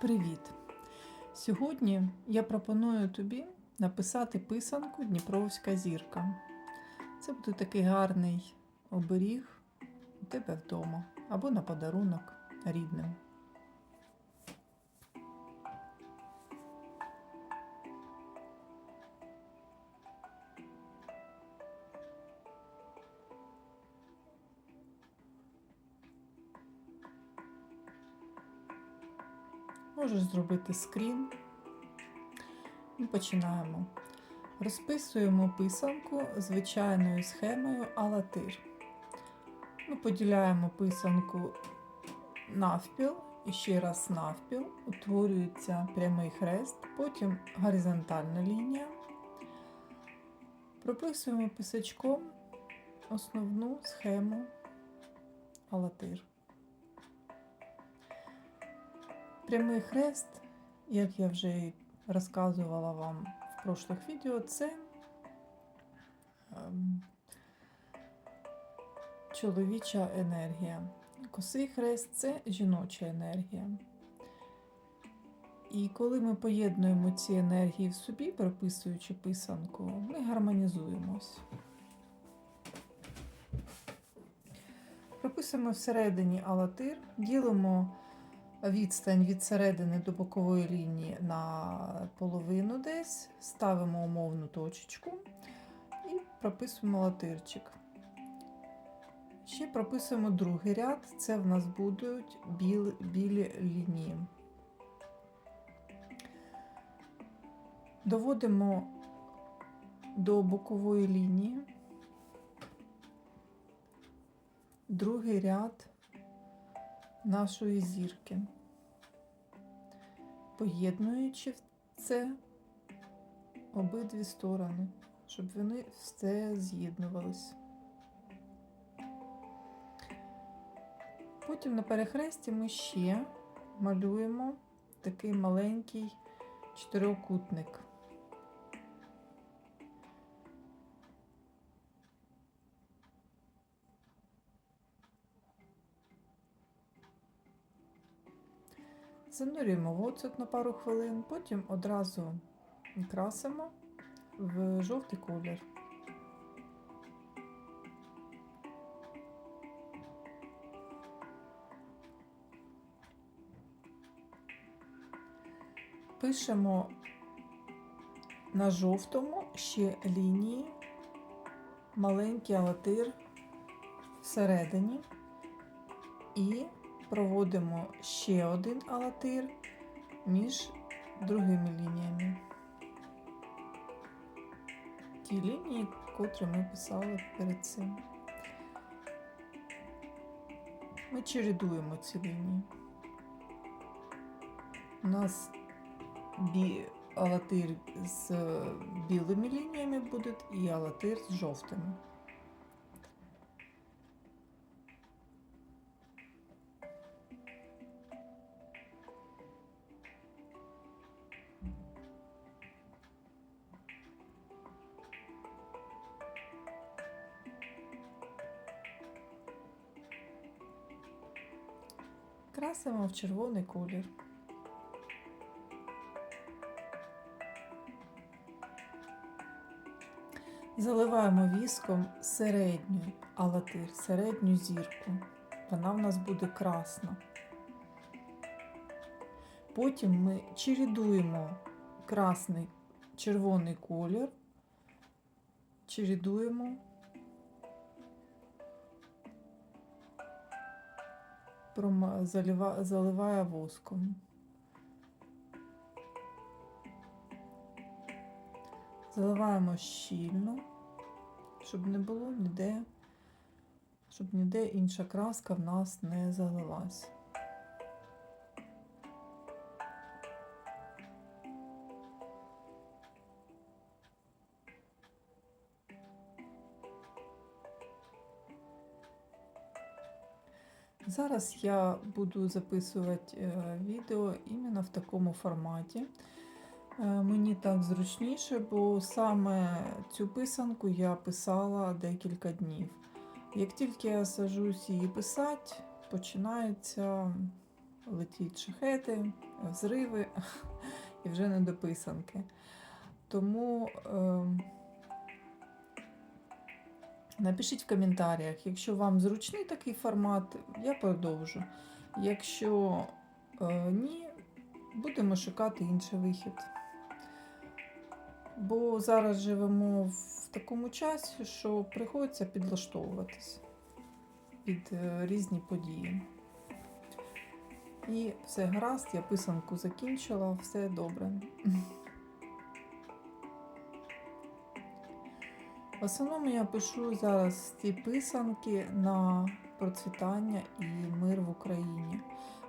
Привіт! Сьогодні я пропоную тобі написати писанку Дніпровська зірка. Це буде такий гарний оберіг у тебе вдома або на подарунок рідним. Можеш зробити скрін. І починаємо. Розписуємо писанку звичайною схемою алатир. Ми поділяємо писанку навпіл і ще раз навпіл, утворюється прямий хрест, потім горизонтальна лінія. Прописуємо писачком основну схему алатир. Прямий хрест, як я вже розказувала вам в прошлих відео, це ем, чоловіча енергія. Косий хрест це жіноча енергія. І коли ми поєднуємо ці енергії в собі, прописуючи писанку, ми гармонізуємось. Прописуємо всередині алатир, ділимо відстань від середини до бокової лінії на половину десь, ставимо умовну точечку і прописуємо латирчик. Ще прописуємо другий ряд, це в нас будуть білі, білі лінії. Доводимо до бокової лінії другий ряд нашої зірки, поєднуючи це обидві сторони, щоб вони все з'єднувались. Потім на перехресті ми ще малюємо такий маленький чотирикутник. Занурюємо в на пару хвилин, потім одразу красимо в жовтий колір. Пишемо на жовтому ще лінії, маленький алатир всередині і проводимо ще один алатир між другими лініями. Ті лінії, котрі ми писали перед цим. Ми чередуємо ці лінії. У нас бі... алатир з білими лініями буде і алатир з жовтими. Красимо в червоний колір. Заливаємо віском середню алатир, середню зірку. Вона в нас буде красна. Потім ми чередуємо красний червоний колір, чередуємо прома- залива- заливає воском. Заливаємо щільно, щоб не було ніде, щоб ніде інша краска в нас не залилась. Зараз я буду записувати е, відео іменно в такому форматі. Е, Мені так зручніше, бо саме цю писанку я писала декілька днів. Як тільки я сажусь її писати, починається летіть шахети, взриви і вже не до писанки. Тому е, напишіть в коментарях, якщо вам зручний такий формат, я продовжу. Якщо е, ні, будемо шукати інший вихід. Бо зараз живемо в такому часі, що приходиться підлаштовуватись під е, різні події. І все гаразд, я писанку закінчила, все добре. В основному я пишу зараз ці писанки на процвітання і мир в Україні.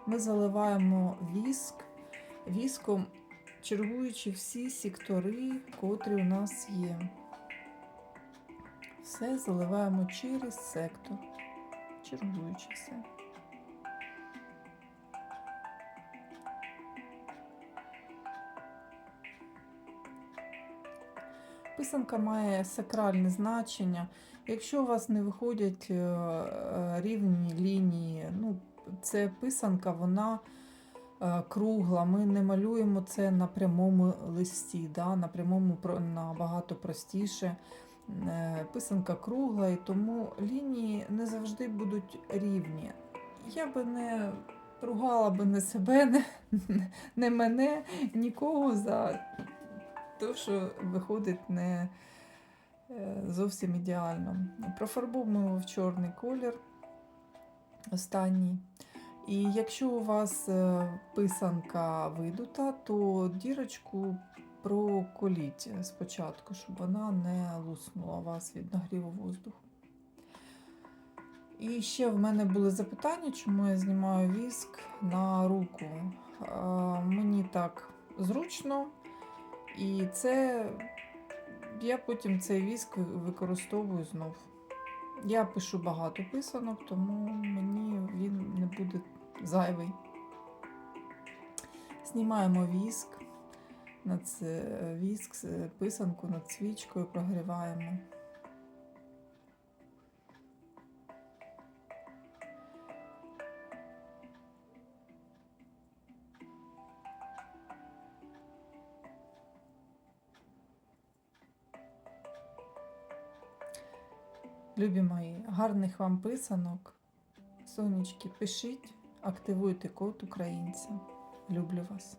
Ми заливаємо віск, віском чергуючи всі сектори, котрі у нас є. Все заливаємо через сектор, чергуючи все. Писанка має сакральне значення. Якщо у вас не виходять е, е, рівні лінії, ну, це писанка, вона е, кругла. Ми не малюємо це на прямому листі, да? на прямому набагато простіше. Писанка кругла, і тому лінії не завжди будуть рівні. Я би не ругала би не себе, не, не мене, нікого за те, що виходить не е, зовсім ідеально. Профарбуємо в чорний колір останній. І якщо у вас е, писанка видута, то дірочку проколіть спочатку, щоб вона не луснула вас від нагріву воздуху. І ще в мене були запитання, чому я знімаю віск на руку. Мені так зручно, і це я потім цей віск використовую знов. Я пишу багато писанок, тому мені він не буде зайвий. Знімаємо віск, над віск, писанку над свічкою прогріваємо. Любі мої, гарних вам писанок. Сонечки, пишіть, активуйте код українця. Люблю вас.